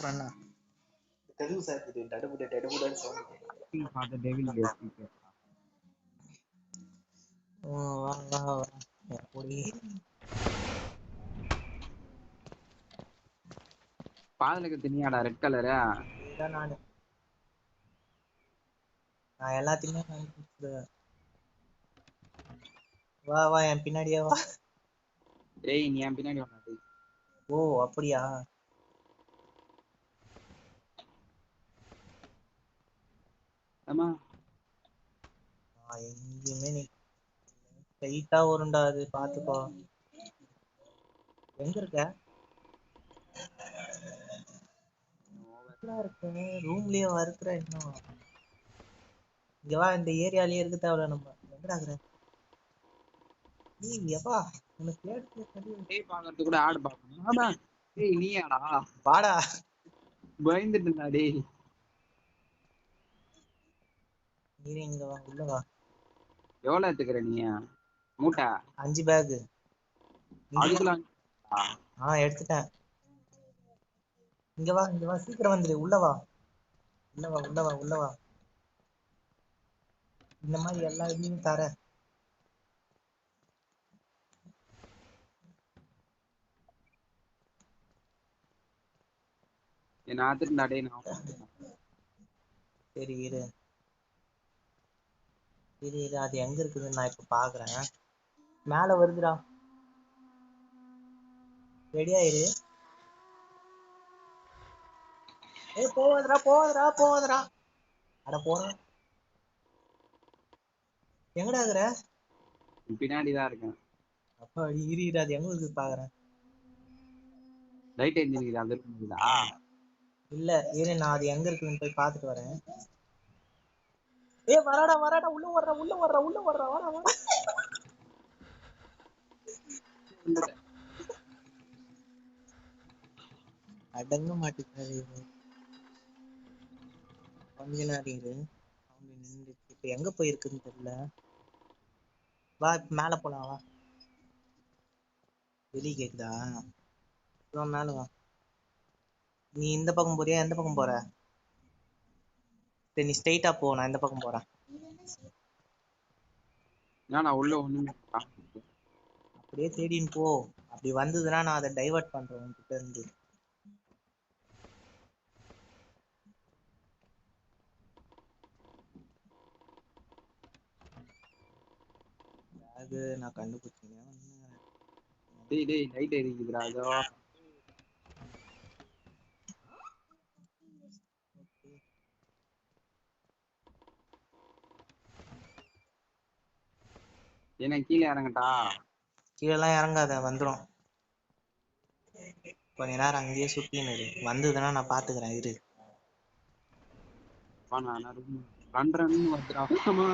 அப்புறம் என்ன தெலுங்கு சார் இது டடுபுட டடுபுடன்னு. வா வா வா பாதலுக்கு தனியாடா ரெட் கலரு நானு. நான் எல்லாத்தையுமே வா வா என் பின்னாடியே வா. ஏய் நீ என் பின்னாடி வராது ஓ அப்படியா? நான் எங்கேயுமே நீ ஸ்ட்ரைட்டா வரும்டா அது பாத்துக்கோ. எங்க இருக்க? இருக்க. ரூம்லயே வறுக்கிற இன்னும். இங்க வா இந்த ஏரியாலயே இருக்க தேவையில்ல நம்ம. எங்கடா இருக்கிற நீ எப்பா உனக்கு கேட்டு பாக்குறது கூட ஆடு பாக்கணும். ஆமா. ஏய் நீயாடா? வாடா. பயந்துட்டு இருந்தா டேய். நீ இங்க வா உள்ள வா. எவ்வளவு எடுத்துக்கிற நீ மூட்டை? அஞ்சு பேக் ஆ. எடுத்துட்டேன். இங்க வா இங்க வா சீக்கிரம் வந்துரு உள்ள வா. உள்ள வா உள்ள வா உள்ள வா. இந்த மாதிரி எல்லா இதுலயும் தரேன். என்ன ஆத்துட்டுடா டேய் நான் சரி இரு. இரு இரு அது எங்க இருக்குதுன்னு நான் இப்ப பாக்குறேன். மேல வருதுடா. ரெடியா இரு ஏய் போவாதடா போவாதடா போவாதடா அட போறேன் எங்கடா இருக்கிற? பின்னாடி தான் இருக்கேன். அப்பா இரு இரு அது எங்க இருக்குது பாக்குறேன். லைட் எரிஞ்சிருக்குது? அந்த இருக்குதா இல்ல இரு நான் அது எங்க இருக்குதுன்னு போய் பாத்துட்டு வரேன். ஏய் வராடா வராடா உள்ள வர்ற உள்ள வர்ற உள்ள வர்ற வாடா வாடா. அடங்க மாட்டேங்கிறாரு இவன். கொஞ்ச நேரம் இரு அவங்க நின்றுச்சு இப்ப எங்க போயிருக்குன்னு தெரியல. வா இப்ப மேல போலாம் வா. வெளிய கேக்குதா? வா மேல வா. நீ இந்த பக்கம் போறியா எந்த பக்கம் போற? சரி நீ ஸ்ட்ரைட்டா போ நான் இந்த பக்கம் போறேன். நான் உள்ள ஒண்ணுமே. அப்படியே தேடின்னு போ. அப்படி வந்ததுன்னா நான் அதை டைவர்ட் பண்றேன் உன்கிட்ட இருந்து. அது நான் கண்டுபிடிச்சேன் டேய் டேய் லைட் எரிக்குதுடா அதோ என்ன கீழே இறங்கட்டா? கீழெல்லாம் இறங்காத வந்துரும். கொஞ்ச நேரம் அங்கேயே சுத்தின்னு இரு. வந்ததுன்னா நான் பாத்துக்கிறேன் இரு. வா நான் ரூம் ரன் வந்துடா ஆமா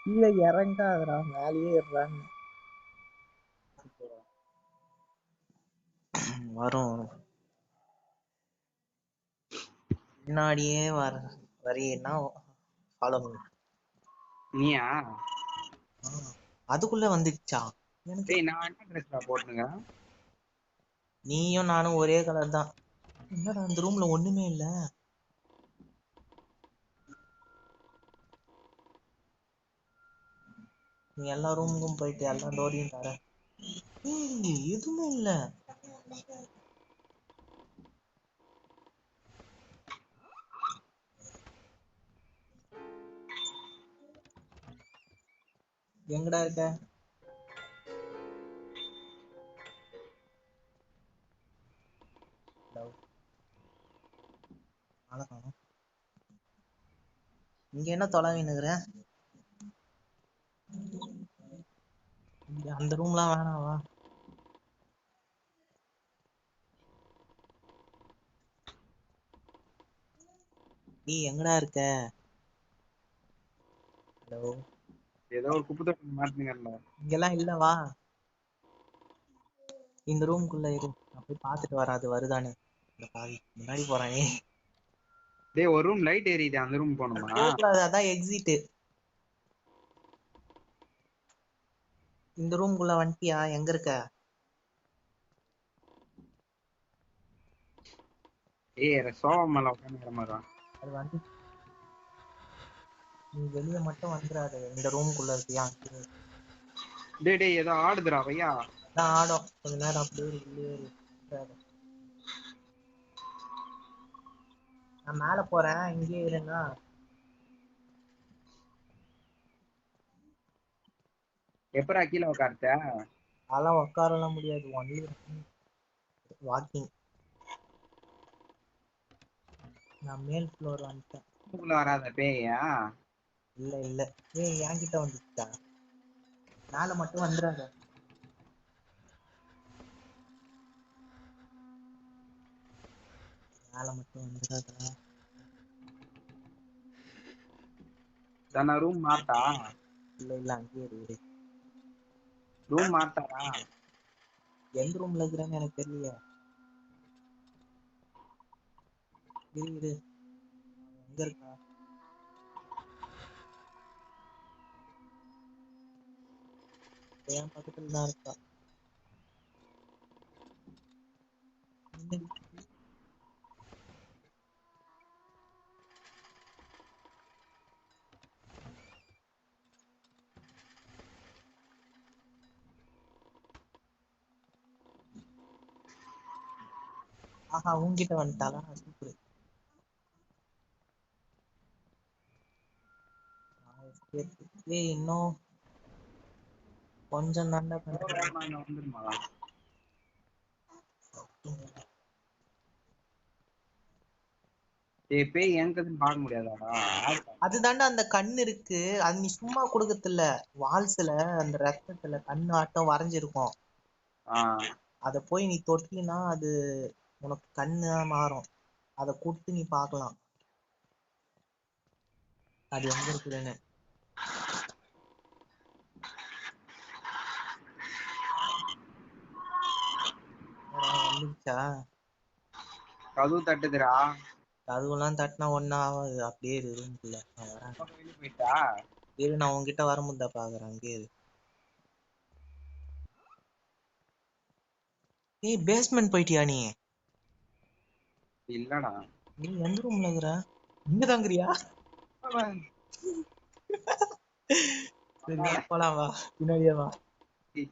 கீழே இறங்காதடா மேலேயே இருறான்னு வரும் பின்னாடியே வர வரையினா ஃபாலோ பண்ணு நீயா அதுக்குள்ள வந்துச்சா எனக்கு டேய் நான் என்ன ட்ரெஸ்டா போட்டுங்க நீயும் நானும் ஒரே கலர் தான். என்னடா அந்த ரூம்ல ஒண்ணுமே இல்ல. நீ எல்லா ரூமுக்கும் போயிட்டு எல்லா டோரையும் தர. எதுவுமே இல்ல. எங்கடா இருக்க? Love. இங்க என்ன தொலைவினுக்குற இங்க அந்த ரூம்லாம் வேணாவா நீ எங்கடா இருக்க? ஹலோ ஏதோ ஒரு குப்பை தொட்டி மாட்டினீங்கல்ல. இங்கெல்லாம் இல்லவா இந்த ரூம்குள்ள இரு. நான் போய் பாத்துட்டு வரேன் அது வருதானே இந்த பாவி முன்னாடி போறானே. டேய் ஒரு ரூம் லைட் எரியுது அந்த ரூம் போணுமா அதான் எக்ஸிட் இந்த ரூம்க்குள்ள வந்துட்டியா? எங்க இருக்க? ஏய் சோகம் மேல உட்காந்து கிடமாதான் அது வந்து நீ வெளிய மட்டும் வந்துடாத இந்த ரூம்குள்ள இருக்கியா? டேய் டேய் ஏதோ ஆடுதுடா பையா. அதான் ஆடும். கொஞ்ச நேரம் அப்படியே உள்ளே. நான் மேல போறேன். இங்கேயே இருன்னா எப்படா கீழே உட்கார்த்த? அதெல்லாம் உட்காரலாம் முடியாது. ஒன்லி வாக்கிங் நான் மேல் ஃப்ளோர் வந்துட்டேன். ரூமுக்குள்ள வராத பேயா? இல்ல இல்ல. ஏய் என்கிட்ட வந்துட்டா மேல மட்டும் வந்துடாத மேல மட்டும் வந்துடாதடா தானே ரூம் மாத்தா இல்ல இல்ல அங்கேயே இரு, இரு. ரூம் மாத்தாரா எந்த ரூம்ல இருக்கிறேன்னு எனக்கு தெரியல இரு இரு. எங்க இருக்கா? என் பக்கத்துல தான் இருக்கா. ஆஹா உன்கிட்ட வந்துட்டாளா? சூப்பர். இன்னும் கொஞ்சம் தாண்டா பேய் பார்க்க முடியாதாடா? அதுதாண்டா அந்த கண் இருக்கு. அது நீ சும்மா கொடுக்கறது இல்ல வால்ஸ்ல அந்த ரத்தத்துல கண்ணு ஆட்டம் வரைஞ்சிருக்கும். அத போய் நீ தொட்டினா அது உனக்கு கண்ணா மாறும். அத கொடுத்து நீ பார்க்கலாம். அது எங்க இருக்குதுன்னு. வந்துருச்சா கதவு தட்டுதுடா. கதவுலாம் தட்டினா ஒண்ணும் ஆகாது அப்படியே இரு ரூம்குள்ள போயிட்டா? இரு நான் உன்கிட்ட வரும்போது பாக்குறேன். அங்கேயே இரு. ஏய் பேஸ்மெண்ட் போயிட்டியா நீ? இல்லடா. நீ எந்த ரூம்ல இருக்கிற? இங்க தாங்குறியா சரி போலாம் வா. பின்னாடியே வா.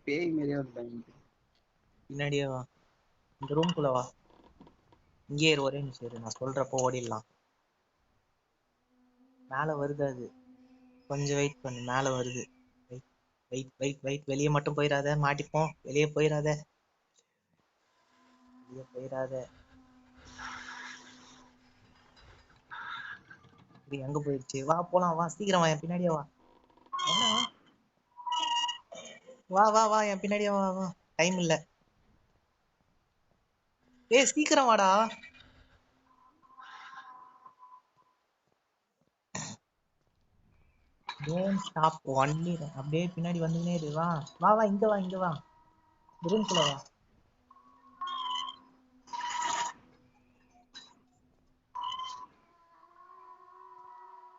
பேய் மாதிரியே வந்து பின்னாடியே வா. இந்த ரூம்குள்ள வா. இங்கே இரு ஒரே நிமிஷம் இரு. நான் சொல்றப்போ ஓடிடலாம். மேல வருது அது. கொஞ்சம் வெயிட் பண்ணு. மேல வருது. வெயிட் வெயிட் வெயிட் வெயிட் வெளியே மட்டும் போயிடாத. மாட்டிப்போம். வெளியே போயிடாத. வெளியே போயிடாத. இது எங்க போயிடுச்சு? வா போலாம். வா சீக்கிரம் வா. என் பின்னாடியே வா. வா வா வா. என் பின்னாடியே வா வா டைம் இல்ல. ஏய் சீக்கிரம் வாடா. டோன்ட் ஸ்டாப் ஒன்லி அப்படியே பின்னாடி வந்துனே இரு வா. வா வா இங்க வா இங்க வா. ரூம்குள்ள வா.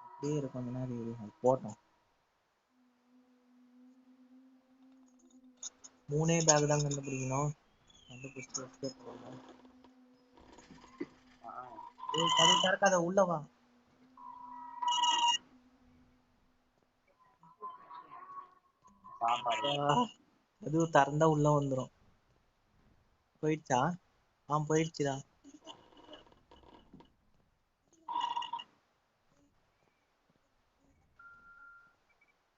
அப்படியே இரு கொஞ்ச நேரம் இரு போட்டோம் மூணே பேக் தான் கண்டுபிடிக்கணும். கண்டுபிடிச்சு escape பண்ணணும். ஏய் கதவு திறக்காத உள்ள வா. கதவு திறந்தா உள்ள வந்துரும். போயிடுச்சா? ஆ போயிடுச்சுடா.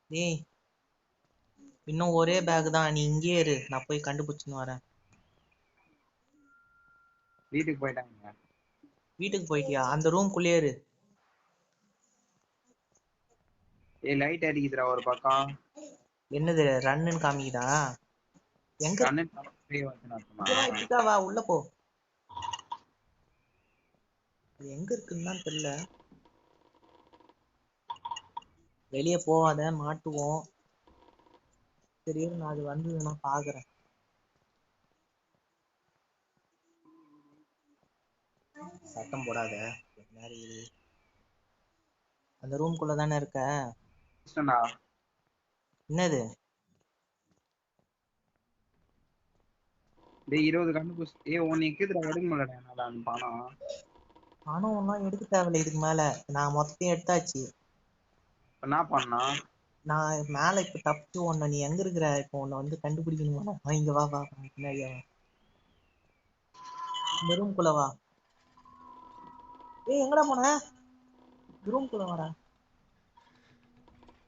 ஏய் இன்னும் ஒரே பேக் தான். நீ இங்கேயே இரு. நான் போய் கண்டுபிடிச்சுன்னு வரேன். வீட்டுக்கு போயிட்டாங்க. வீட்டுக்கு போயிட்டியா? அந்த ரூம்குள்ளேயே இரு. ஏய் லைட் அடிக்குதுடா ஒரு பக்கம். என்னது ரன்னுன்னு காமிக்குதா? எங்க வா, உள்ள போ. அது எங்க இருக்குன்னு தெரியல. வெளிய போகாத மாட்டுவோம். சரி நான் அது வந்ததுன்னா பாக்குறேன். சத்தம் போடாத. கொஞ்ச நேரம் இரு. அந்த ரூம்குள்ள தானே இருக்க? என்னது? டேய் இருபது கண்ணு புடிச்சு ஏய் உன் நிக்குதுடா எடுக்க முடியலடா என்னால அந்த பணம் பணம் ஒன்றும் எடுக்க தேவையில்ல இதுக்கு மேல. நான் மொத்தத்தையும் எடுத்தாச்சு. இப்ப என்ன பண்ணோம் நான் மேல இப்ப தப்பிச்சு உன்னை நீ எங்க இருக்கிற? இப்போ உன்னை வந்து கண்டுபிடிக்கணுமா? இங்க வா வா பின்னாடியே இந்த ரூம்குள்ள வா. ஏய் எங்கடா போன? ரூம்குள்ள வாடா.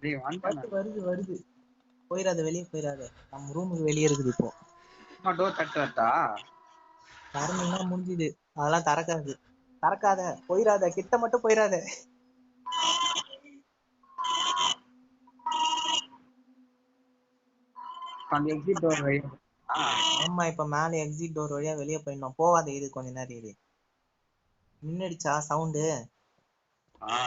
டேய் வந்துட்டேன் வருது வருது போயிடாத வெளியே போயிடாத நம்ம ரூமுக்கு வெளியே இருக்குது இப்போ. நான் டோர் தட்டு வரட்டா? திறந்தீங்கன்னா முடிஞ்சுது. அதெல்லாம் திறக்காது. திறக்காத. போயிடாத கிட்ட மட்டும் போயிடாத அந்த எக்ஸிட் டோர் வழியா ஆமா இப்ப மேல எக்ஸிட் டோர் வழியா வெளியே போயிடணும். போவாத இது கொஞ்ச நேரம் இது நின்னுடுச்சா சவுண்டு ஆ.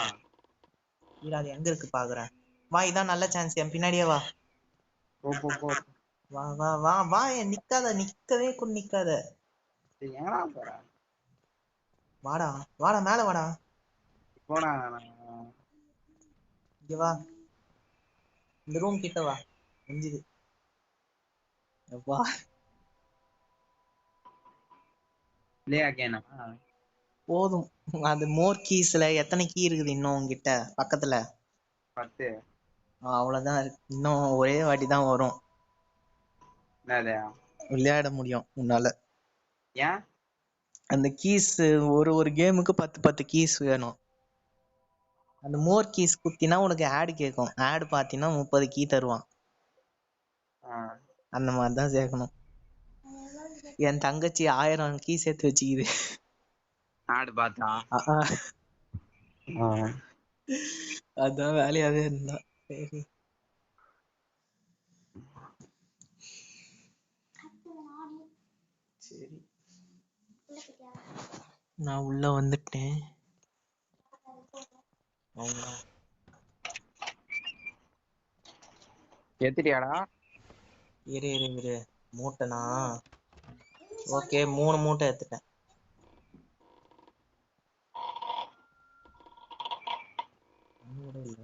அது எங்க இருக்கு பாக்குறேன். வா இதான் நல்ல சான்ஸ் என் பின்னாடியே வா. போ போ போ. வா வா வா வா என் நிக்காத நிக்கவே கூட நிக்காத. எங்கடா போற? வாடா வாடா மேல வாடா. போடா இங்க வா. இந்த ரூம் கிட்ட வா. முடிஞ்சுது வா. ப்ளே அகைனா போதும். அது மோர் கீஸ்ல எத்தனை கீ இருக்குது இன்னும் உங்ககிட்ட பக்கத்துல? பத்து. அவ்வளவுதான் இருக்கு. இன்னும் ஒரே வாட்டி தான் வரும். விளையாட முடியும் உன்னால. ஏன்? அந்த கீஸ் ஒரு ஒரு கேமுக்கு பத்து பத்து கீஸ் வேணும். அந்த மோர் கீஸ் குத்தினா உனக்கு ஆடு கேட்கும். ஆடு பார்த்தீங்கன்னா முப்பது கீ தருவான். அந்த மாதிரி தான் சேர்க்கணும். என் தங்கச்சி ஆயிரம் கீ சேர்த்து வச்சுக்குது. ஆடு பார்த்தா. ஆ, ஆ. ஆ. அதான் வேலையாவே இருந்தா. சரி. சரி. நான் உள்ள வந்துட்டேன். எத்திரியாடா இரு இரு இரு. மூட்டைனா? ஓகே மூணு மூட்டை எடுத்துட்டேன் ஒண்ணு கூட இல்ல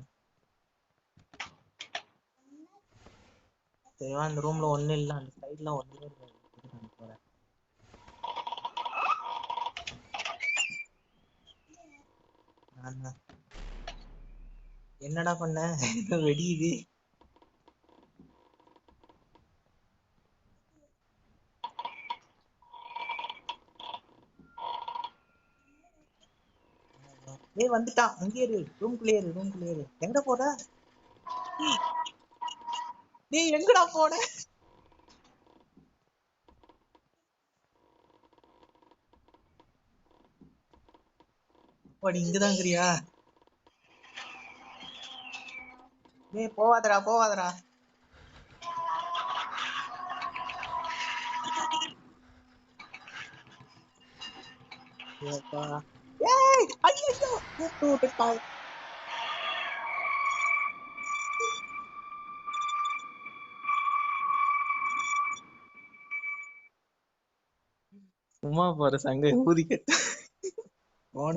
சரிவா அந்த ரூம்ல ஒண்ணு இல்ல. அந்த சைடுல ஒண்ணு இல்ல. என்னடா பண்ண? வெடியுது ஏய் வந்துட்டான். அங்கே இரு. ரூம் இரு ரூம் இரு. எங்க போற? டேய் எங்கடா போன? நீ இங்கதான் இருக்கிறியா டேய் போவாதடா போவாதடா. ஏப்பா. ஏய் ஐயோ கூப்பிட்டு விட்டுட்டான். சும்மா போற சங்க ஊதி கட்ட போன